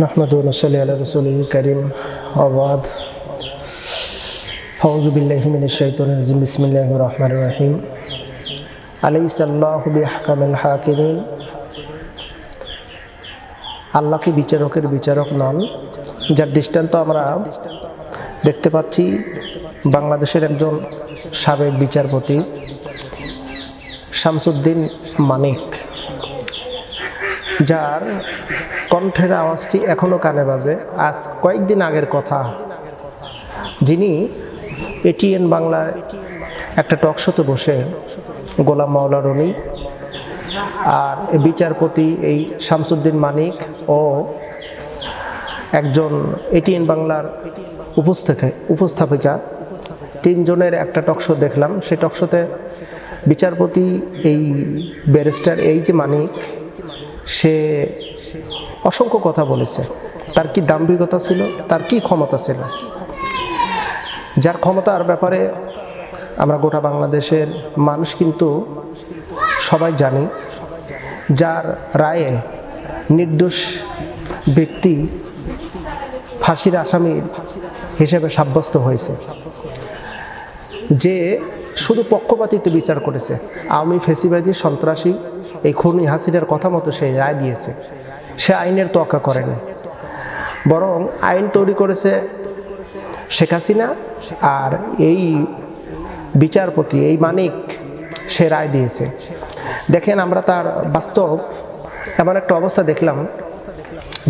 نحمد ونصلي على رسوله الكريم وبعد أعوذ بالله من الشيطان الرجيم بسم الله الرحمن الرحيم أليس الله بأحكم الحاكمين আল্লাহ কি বিচারকের বিচারক নন যার দৃষ্টান্ত আমরা দেখতে পাচ্ছি বাংলাদেশের একজন সাবেক বিচারপতি শামসুদ্দিন মানিক যার কণ্ঠের আওয়াজটি এখনও কানে বাজে। আজ কয়েকদিন আগের কথা। যিনি এটিএন বাংলার একটা টকশোতে বসে, গোলাম মাওলা রনি আর বিচারপতি এই শামসুদ্দিন মানিক ও একজন এটিএন বাংলার উপস্থিকা উপস্থাপিকা। তিনজনের একটা টকশো দেখলাম। সেই টকশোতে বিচারপতি এই ব্যারিস্টার এই যে মানিক, সে অসংখ্য কথা বলেছে। তার কি দাম্ভিকতা ছিল? তার কি ক্ষমতা ছিল? যার ক্ষমতার ব্যাপারে আমরা গোটা বাংলাদেশের মানুষ কিন্তু সবাই জানি, যার রায়ে নির্দোষ ব্যক্তি ফাঁসির আসামি হিসেবে সাব্যস্ত হয়েছে। যে শুধু পক্ষপাতিত্ব বিচার করেছে। আওয়ামী ফেসিবাদী সন্ত্রাসী এই খুনি হাসিনার কথা মতো সে রায় দিয়েছে। সে আইনের তোয়াক্কা করেনি। বরং আইন তৈরি করেছে শেখ হাসিনা আর এই বিচারপতি, এই মানিক, সে রায় দিয়েছে। দেখেন আমরা তার বাস্তব এমন একটা অবস্থা দেখলাম,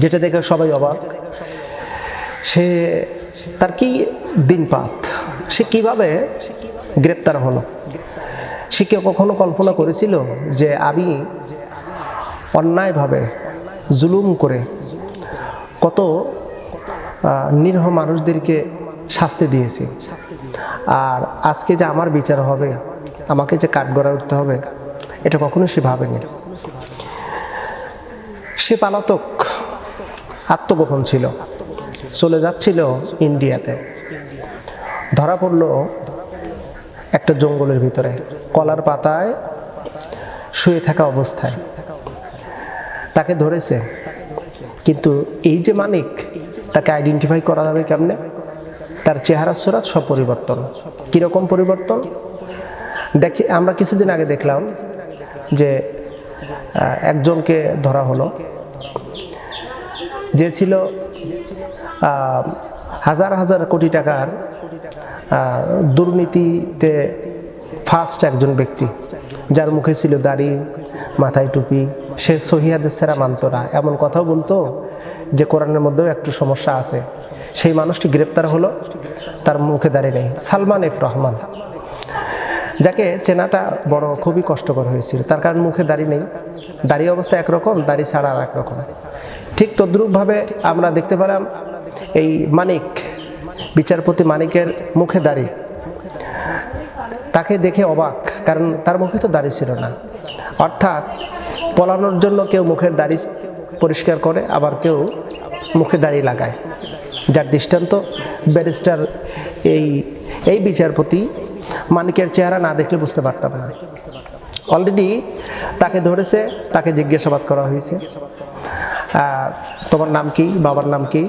যেটা দেখে সবাই অবাক। সে তার কি দিনপাত? সে কীভাবে গ্রেপ্তার হলো? সে কেউ কখনো কল্পনা করেছিল যে আমি অন্যায়ভাবে জুলুম করে, কত নিরীহ মানুষদেরকে শাস্তি দিয়েছি। আর আজকে যে আমার বিচার হবে, আমাকে যে কাঠগড়া উঠতে হবে, এটা কখনো সে ভাবেনি। সে পালাতক আত্মগোপন ছিল, চলে যাচ্ছিল ইন্ডিয়াতে। ধরা পড়ল একটা জঙ্গলের ভিতরে, কলার পাতায় শুয়ে থাকা অবস্থায়। তাকে ধরেছে। কিন্তু এই যে মানিক তাকে আইডেন্টিফাই করা যাবে কেমনে? তার চেহারা, সুরাত সব পরিবর্তন কীরকম পরিবর্তন? দেখি, আমরা কিছুদিন আগে দেখলাম যে একজনকে ধরা হলো। যে ছিল হাজার হাজার কোটি টাকার দুর্নীতিতে ফার্স্ট একজন ব্যক্তি। যার মুখে ছিল দাড়ি, মাথায় টুপি, সে সহিয়াদের সেরা মানত না। এমন কথাও বলতো যে কোরআনের মধ্যেও একটু সমস্যা আছে। সেই মানুষটি গ্রেপ্তার হলো, তার মুখে দাঁড়িয়ে নেই। সালমান এফ রহমান। যাকে চেনাটা বড় খুবই কষ্টকর হয়েছিল। তার কারণ মুখে দাড়ি নেই। দাড়ি অবস্থা একরকম, দাড়ি ছাড়া আর একরকম। ঠিক তদ্রূপভাবে আমরা দেখতে পেলাম, এই মানিক, বিচারপতি মানিকের মুখে দাড়ি তাকে দেখে অবাক, কারণ তার মুখে তো দাড়ি ছিল না। অর্থাৎ পলানোর জন্য কেউ মুখের দাড়ি পরিষ্কার করে, আবার কেউ মুখে দাড়ি লাগায়। যার দৃষ্টান্ত ব্যারিস্টার এই এই বিচারপতি মানিকের চেহারা না দেখলে বুঝতে পারতাম না। অলরেডি তাকে ধরেছে, তাকে জিজ্ঞাসাবাদ করা হয়েছে। তোমার নাম কি, বাবার নাম কি?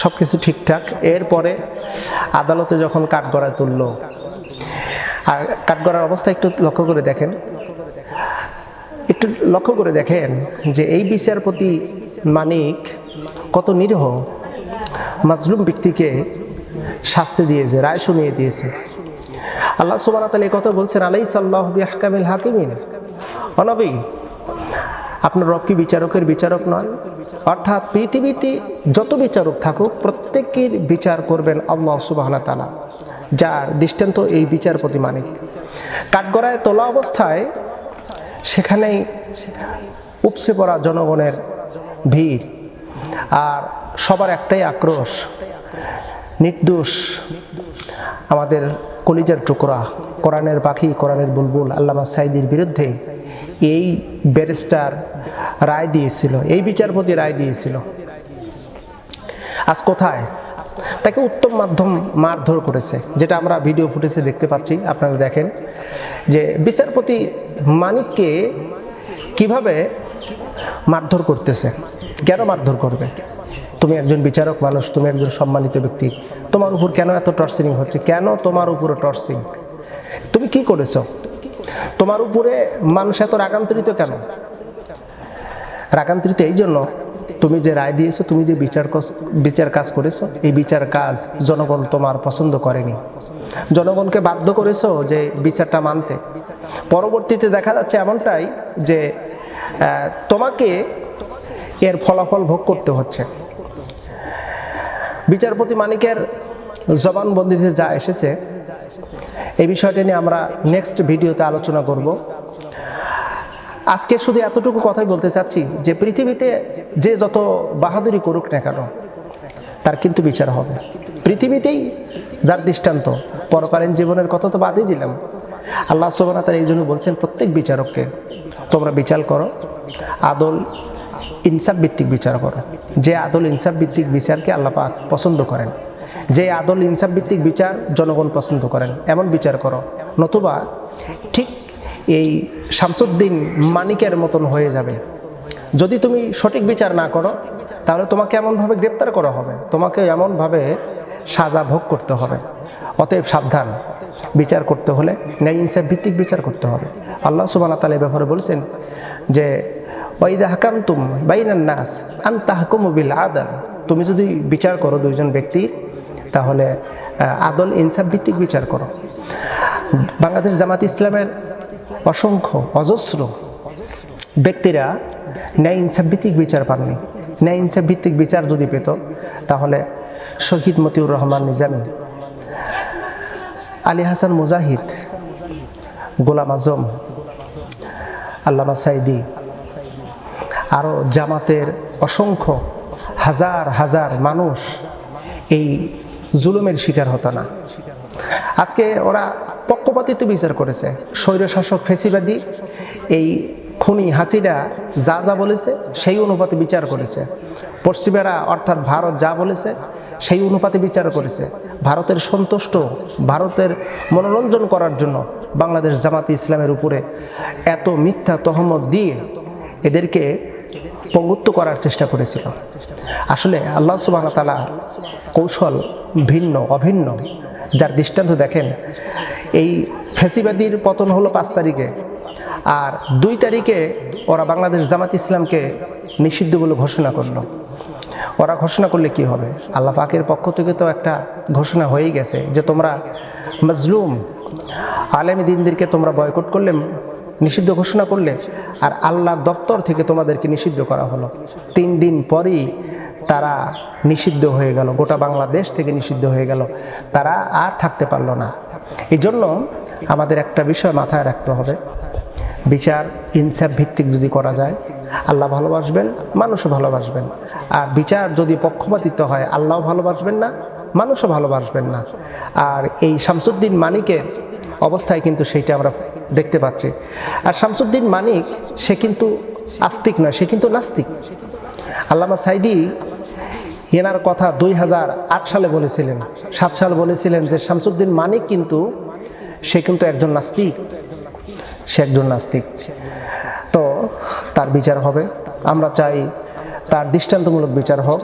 সব কিছু ঠিকঠাক। এরপরে আদালতে যখন কাঠগড়ায় তুলল আর কাঠগড়ার অবস্থা একটু লক্ষ্য করে দেখেন। একটু লক্ষ্য করে দেখেন যে এই বিচারপতি মানিক কত নিরীহ মাজলুম ব্যক্তিকে শাস্তি দিয়েছে, রায় শুনিয়ে দিয়েছে। আল্লাহ সুবান তালা কথা বলছেন আলাই সাল্লাহ হাকামিল হাকিমিন। অনবী আপনার রব কি বিচারকের বিচারক নয় অর্থাৎ পৃথিবীতে যত বিচারক থাকুক, প্রত্যেকের বিচার করবেন আল্লাহ সুবাহ তালা যার দৃষ্টান্ত এই বিচারপতি মানিক। কাঠগড়ায় তোলা অবস্থায় সেখানেই উপসে পড়া জনগণের ভিড় আর সবার একটাই আক্রোশ, নির্দোষ আমাদের কলিজার টুকরা, কোরআনের পাখি, কোরআনের বুলবুল আল্লামা সাইদির বিরুদ্ধে এই ব্যারিস্টার রায় দিয়েছিল, এই বিচারপতি রায় দিয়েছিল। আজ কোথায়? তাকে উত্তম মাধ্যম মারধর করেছে, যেটা আমরা ভিডিও ফুটেজে দেখতে পাচ্ছি, আপনারা দেখেন, যে বিচারপতি মানিককে কীভাবে মারধর করতেছে, কেন মারধর করবে? তুমি একজন বিচারক মানুষ, তুমি একজন সম্মানিত ব্যক্তি, তোমার উপর কেন এত টর্চিং হচ্ছে? কেন তোমার উপরে টর্চিং তুমি কি করেছ? তোমার উপরে মানুষ এত রাগান্তরিত কেন? রাগান্তরিত এই জন্য তুমি যে রায় দিয়েছ, তুমি যে বিচার বিচার কাজ করেছ, এই বিচার কাজ জনগণ তোমার পছন্দ করেনি। জনগণকে বাধ্য করেছ যে বিচারটা মানতে। পরবর্তীতে দেখা যাচ্ছে এমনটাই যে তোমাকে এর ফলাফল ভোগ করতে হচ্ছে। বিচারপতি মানিকের জবানবন্দিতে যা এসেছে, এই বিষয়টা নিয়ে আমরা নেক্সট ভিডিওতে আলোচনা করব। আজকে শুধু এতটুকু কথাই বলতে চাচ্ছি যে পৃথিবীতে যে যত বাহাদুরি করুক না কেন, তার কিন্তু বিচার হবে। পৃথিবীতেই যার দৃষ্টান্ত, পরকালীন জীবনের কথা তো বাদই দিলাম। আল্লাহ সোবানা তার এই জন্য বলছেন, প্রত্যেক বিচারককে তোমরা বিচার করো। আদল ইনসাফ ভিত্তিক বিচার করো। যে আদল ইনসাফ ভিত্তিক বিচারকে আল্লাহ পাক পছন্দ করেন। যে আদল ইনসাফ ভিত্তিক বিচার জনগণ পছন্দ করেন, এমন বিচার করো। নতুবা এই শামসুদ্দিন মানিকের মতন হয়ে যাবে। যদি তুমি সঠিক বিচার না করো, তাহলে তোমাকে এমনভাবে গ্রেপ্তার করা হবে। তোমাকে এমনভাবে সাজা ভোগ করতে হবে। অতএব সাবধান। বিচার করতে হলে, ন্যায় ইনসাফ ভিত্তিক বিচার করতে হবে। আল্লাহ সুবান তালা ব্যাপারে বলছেন যে ওয়াইদা হাকাম তুম বাইনান নাস আন তাহকুমবিল আদাল। তুমি যদি বিচার করো দুইজন ব্যক্তির, তাহলে আদল ইনসাফ ভিত্তিক বিচার করো। বাংলাদেশ জামাত ইসলামের অসংখ্য, অজস্র ব্যক্তিরা ন্যায় ইনসাফ ভিত্তিক বিচার পাননি। ন্যায় ইনসাফ ভিত্তিক বিচার যদি পেত, তাহলে শহীদ মতিউর রহমান নিজামী, আলী হাসান মুজাহিদ, গোলাম আজম, আল্লামা সাইদি আরও জামাতের অসংখ্য হাজার হাজার মানুষ এই জুলুমের শিকার হতো না। আজকে ওরা পক্ষপাতিত্ব বিচার করেছে। স্বৈরশাসক ফেসিবাদী, এই খুনি হাসিরা যা যা বলেছে সেই অনুপাতে বিচার করেছে। পশ্চিমেরা অর্থাৎ ভারত যা বলেছে সেই অনুপাতে বিচার করেছে। ভারতের সন্তুষ্ট, ভারতের মনোরঞ্জন করার জন্য বাংলাদেশ জামাতে ইসলামের উপরে এত মিথ্যা তহমত দিয়ে এদেরকে পঙ্গুত্ব করার চেষ্টা করেছিল। আসলে আল্লাহ সুবাহ তালা কৌশল ভিন্ন, অভিন্ন। যার দৃষ্টান্ত দেখেন, এই ফেসিবাদীর পতন হলো পাঁচ তারিখে। আর দুই তারিখে ওরা বাংলাদেশ জামাত ইসলামকে নিষিদ্ধ বলে ঘোষণা করল। ওরা ঘোষণা করলে কি হবে? আল্লাহ পাকের পক্ষ থেকে তো একটা ঘোষণা হয়েই গেছে যে তোমরা মজলুম, আলেম দিনদেরকে তোমরা বয়কট করলে, নিষিদ্ধ ঘোষণা করলে, আর আল্লাহর দপ্তর থেকে তোমাদেরকে নিষিদ্ধ করা হলো। তিন দিন পরই তারা নিষিদ্ধ হয়ে গেল, গোটা বাংলাদেশ থেকে নিষিদ্ধ হয়ে গেল। তারা আর থাকতে পারল না। এই জন্য আমাদের একটা বিষয় মাথায় রাখতে হবে। বিচার ইনসাফ ভিত্তিক যদি করা যায়, আল্লাহ ভালোবাসবেন, মানুষও ভালোবাসবেন। আর বিচার যদি পক্ষপাতিত্ব হয় আল্লাহ ভালোবাসবেন না, মানুষও ভালোবাসবেন না। আর এই শামসুদ্দিন মানিকের অবস্থায় কিন্তু সেইটা আমরা দেখতে পাচ্ছি। আর শামসুদ্দিন মানিক, সে কিন্তু আস্তিক নয়, সে কিন্তু নাস্তিক। আল্লামা সাইদি এনার কথা দুই হাজার আট সালে বলেছিলেন, সাত সাল বলেছিলেন যে শামসুদ্দিন মানিক কিন্তু সে কিন্তু একজন নাস্তিক। সে একজন নাস্তিক। তো তার বিচার হবে। আমরা চাই তার দৃষ্টান্তমূলক বিচার হোক।